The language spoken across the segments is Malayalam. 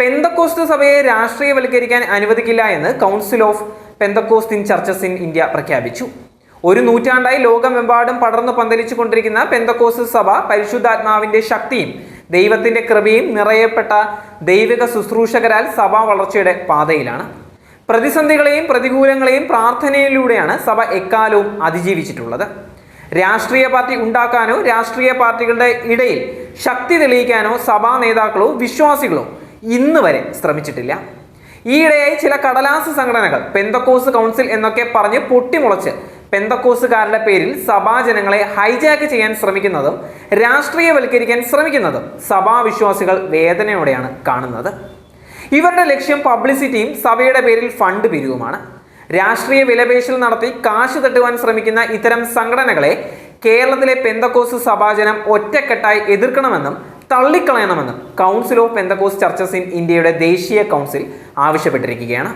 പെന്തക്കോസ്ത് സഭയെ രാഷ്ട്രീയവൽക്കരിക്കാൻ അനുവദിക്കില്ല എന്ന് council of Pentecost in churches in India പ്രഖ്യാപിച്ചു. ഒരു നൂറ്റാണ്ടായി ലോകമെമ്പാടും പടർന്നു പന്തലിച്ചു കൊണ്ടിരിക്കുന്ന പെന്തക്കോസ് സഭ പരിശുദ്ധാത്മാവിന്റെ ശക്തിയും ദൈവത്തിന്റെ കൃപയും നിറയപ്പെട്ട ദൈവിക ശുശ്രൂഷകരാൽ സഭ വളർച്ചയുടെ പാതയിലാണ്. പ്രതിസന്ധികളെയും പ്രതികൂലങ്ങളെയും പ്രാർത്ഥനയിലൂടെയാണ് സഭ എക്കാലവും അതിജീവിച്ചിട്ടുള്ളത്. രാഷ്ട്രീയ പാർട്ടി ഉണ്ടാക്കാനോ രാഷ്ട്രീയ പാർട്ടികളുടെ ഇടയിൽ ശക്തി തെളിയിക്കാനോ സഭാ നേതാക്കളോ വിശ്വാസികളോ ഇന്ന് വരെ ശ്രമിച്ചിട്ടില്ല. ഈയിടെയായി ചില കടലാസ് സംഘടനകൾ പെന്തക്കോസ് കൗൺസിൽ എന്നൊക്കെ പറഞ്ഞ് പൊട്ടിമുളച്ച് പെന്തക്കോസുകാരുടെ പേരിൽ സഭാജനങ്ങളെ ഹൈജാക്ക് ചെയ്യാൻ ശ്രമിക്കുന്നതും രാഷ്ട്രീയവൽക്കരിക്കാൻ ശ്രമിക്കുന്നതും സഭാവിശ്വാസികൾ വേദനയോടെയാണ് കാണുന്നത്. ഇവരുടെ ലക്ഷ്യം പബ്ലിസിറ്റിയും സഭയുടെ പേരിൽ ഫണ്ട് പിരിവുമാണ്. രാഷ്ട്രീയ വിലപേശൽ നടത്തി കാശ് തട്ടുവാൻ ശ്രമിക്കുന്ന ഇത്തരം സംഘടനകളെ കേരളത്തിലെ പെന്തക്കോസ് സഭാജനം ഒറ്റക്കെട്ടായി എതിർക്കണമെന്നും തള്ളിക്കളയണമെന്നും council of Pentecost churches in ഇന്ത്യയുടെ ദേശീയ കൗൺസിൽ ആവശ്യപ്പെട്ടിരിക്കുകയാണ്.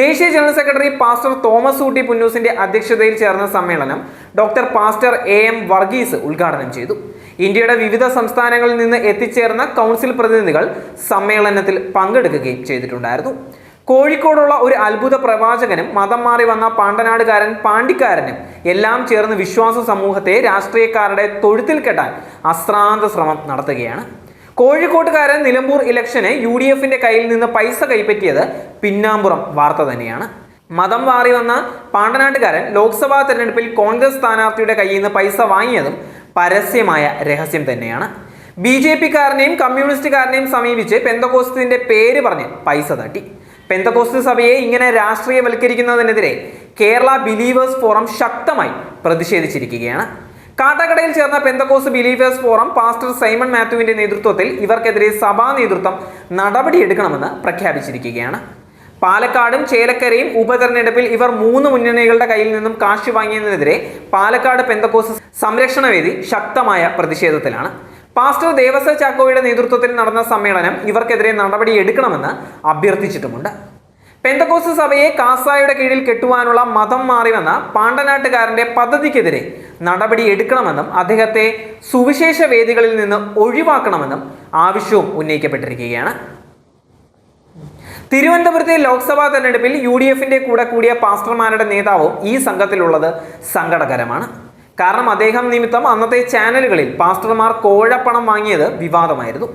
ദേശീയ general secretary pastor Thomas Ootty പുന്നൂസിന്റെ അധ്യക്ഷതയിൽ ചേർന്ന സമ്മേളനം doctor pastor A M Varghese ഉദ്ഘാടനം ചെയ്തു. ഇന്ത്യയുടെ വിവിധ സംസ്ഥാനങ്ങളിൽ നിന്ന് എത്തിച്ചേർന്ന കൗൺസിൽ പ്രതിനിധികൾ സമ്മേളനത്തിൽ പങ്കെടുക്കുകയും ചെയ്തിട്ടുണ്ടായിരുന്നു. കോഴിക്കോടുള്ള ഒരു അത്ഭുത പ്രവാചകനും മതം മാറി വന്ന പാണ്ടനാടുകാരൻ പാണ്ടിക്കാരനും എല്ലാം ചേർന്ന് വിശ്വാസ സമൂഹത്തെ രാഷ്ട്രീയക്കാരുടെ തൊഴുത്തിൽ കെട്ടാൻ അശ്രാന്ത ശ്രമം നടത്തുകയാണ്. കോഴിക്കോട്ടുകാരൻ നിലമ്പൂർ ഇലക്ഷന് യു ഡി എഫിന്റെ കയ്യിൽ നിന്ന് പൈസ കൈപ്പറ്റിയത് പിന്നാമ്പുറം വാർത്ത തന്നെയാണ്. മതം മാറി വന്ന പാണ്ടനാട്ടുകാരൻ ലോക്സഭാ തെരഞ്ഞെടുപ്പിൽ കോൺഗ്രസ് സ്ഥാനാർത്ഥിയുടെ കയ്യിൽ നിന്ന് പൈസ വാങ്ങിയതും പരസ്യമായ രഹസ്യം തന്നെയാണ്. ബി ജെ പിക്കാരനെയും കമ്മ്യൂണിസ്റ്റുകാരനെയും സമീപിച്ച് പെന്തകോസ്തിന്റെ പേര് പറഞ്ഞ് പൈസ തട്ടി. പെന്തകോസ്ത് സഭയെ ഇങ്ങനെ രാഷ്ട്രീയവൽക്കരിക്കുന്നതിനെതിരെ കേരള ബിലീവേഴ്സ് ഫോറം ശക്തമായി പ്രതിഷേധിച്ചിരിക്കുകയാണ്. കാട്ടാക്കടയിൽ ചേർന്ന Pentecost believers forum pastor Simon മാത്യുവിന്റെ നേതൃത്വത്തിൽ ഇവർക്കെതിരെ സഭാ നേതൃത്വം നടപടിയെടുക്കണമെന്ന് പ്രഖ്യാപിച്ചിരിക്കുകയാണ്. പാലക്കാടും ചേലക്കരയും ഉപതെരഞ്ഞെടുപ്പിൽ ഇവർ മൂന്ന് മുന്നണികളുടെ കയ്യിൽ നിന്നും കാശ് വാങ്ങിയതിനെതിരെ പാലക്കാട് പെന്തക്കോസ് സംരക്ഷണവേദി ശക്തമായ പ്രതിഷേധത്തിലാണ്. പാസ്റ്റർ ദേവസ്വ ചാക്കോയുടെ നേതൃത്വത്തിൽ നടന്ന സമ്മേളനം ഇവർക്കെതിരെ നടപടിയെടുക്കണമെന്ന് അഭ്യർത്ഥിച്ചിട്ടുമുണ്ട്. പെന്തക്കോസ് സഭയെ കാസായുടെ കീഴിൽ കെട്ടുവാനുള്ള മതം മാറി വന്ന പാണ്ടനാട്ടുകാരന്റെ പദ്ധതിക്കെതിരെ നടപടി എടുക്കണമെന്നും അദ്ദേഹത്തെ സുവിശേഷ വേദികളിൽ നിന്ന് ഒഴിവാക്കണമെന്നും ആവശ്യവും ഉന്നയിക്കപ്പെട്ടിരിക്കുകയാണ്. തിരുവനന്തപുരത്തെ ലോക്സഭാ തെരഞ്ഞെടുപ്പിൽ യു ഡി എഫിന്റെ കൂടെ കൂടിയ പാസ്റ്റർമാരുടെ നേതാവും ഈ സംഘത്തിലുള്ളത് സങ്കടകരമാണ്. കാരണം അദ്ദേഹം നിമിത്തം അന്നത്തെ ചാനലുകളിൽ പാസ്റ്റർമാർ കോഴപ്പണം വാങ്ങിയത് വിവാദമായിരുന്നു.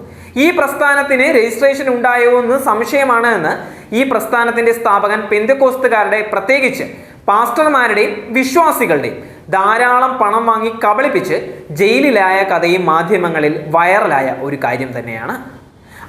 ഈ പ്രസ്ഥാനത്തിന് രജിസ്ട്രേഷൻ ഉണ്ടായോ എന്ന് സംശയമാണ് എന്ന് ഈ പ്രസ്ഥാനത്തിന്റെ സ്ഥാപകൻ പെന്തക്കോസ്തുകാരുടെ പ്രത്യേകിച്ച് പാസ്റ്റർമാരുടെയും വിശ്വാസികളുടെയും ധാരാളം പണം വാങ്ങി കബളിപ്പിച്ച് ജയിലിലായ കഥയും മാധ്യമങ്ങളിൽ വൈറലായ ഒരു കാര്യം തന്നെയാണ്.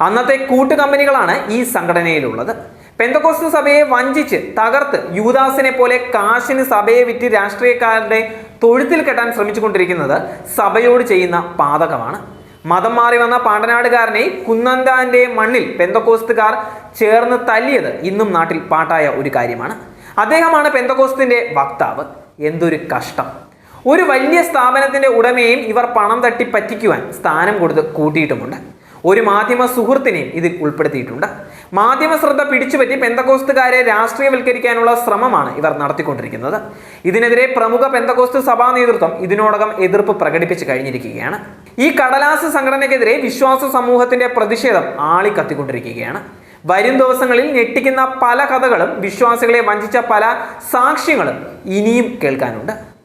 അന്നത്തെ കൂട്ടുകമ്പനികളാണ് ഈ സംഘടനയിലുള്ളത്. പെന്തക്കോസ്ത് സഭയെ വഞ്ചിച്ച് തകർത്ത് യൂദാസിനെ പോലെ കാശിന് സഭയെ വിറ്റ് രാഷ്ട്രീയക്കാരുടെ തൊഴുത്തിൽ കെട്ടാൻ ശ്രമിച്ചുകൊണ്ടിരിക്കുന്നത് സഭയോട് ചെയ്യുന്ന പാതകമാണ്. മതം മാറി വന്ന പാണ്ടനാടുകാരനെ കുന്നന്താന്റെ മണ്ണിൽ പെന്തക്കോസ്തുകാർ ചേർന്ന് തല്ലിയത് ഇന്നും നാട്ടിൽ പാട്ടായ ഒരു കാര്യമാണ്. അദ്ദേഹമാണ് പെന്തക്കോസ്തിന്റെ വക്താവ്. എന്തൊരു കഷ്ടം. ഒരു വലിയ സ്ഥാപനത്തിന്റെ ഉടമയും ഇവർ പണം തട്ടി പറ്റിക്കുവാൻ സ്ഥാനം കൊടുത്ത് കൂട്ടിയിട്ടുമുണ്ട്. ഒരു മാധ്യമ സുഹൃത്തിനെയും ഇതിൽ ഉൾപ്പെടുത്തിയിട്ടുണ്ട്. മാധ്യമ ശ്രദ്ധ പിടിച്ചുപറ്റി പെന്തകോസ്തുകാരെ രാഷ്ട്രീയവൽക്കരിക്കാനുള്ള ശ്രമമാണ് ഇവർ നടത്തിക്കൊണ്ടിരിക്കുന്നത്. ഇതിനെതിരെ പ്രമുഖ പെന്തകോസ്തു സഭാ നേതൃത്വം ഇതിനോടകം എതിർപ്പ് പ്രകടിപ്പിച്ചു കഴിഞ്ഞിരിക്കുകയാണ്. ഈ കടലാസ് സംഘടനയ്ക്കെതിരെ വിശ്വാസ സമൂഹത്തിന്റെ പ്രതിഷേധം ആളിക്കത്തിക്കൊണ്ടിരിക്കുകയാണ്. വരും ദിവസങ്ങളിൽ ഞെട്ടിക്കുന്ന പല കഥകളും വിശ്വാസികളെ വഞ്ചിച്ച പല സാക്ഷ്യങ്ങളും ഇനിയും കേൾക്കാനുണ്ട്.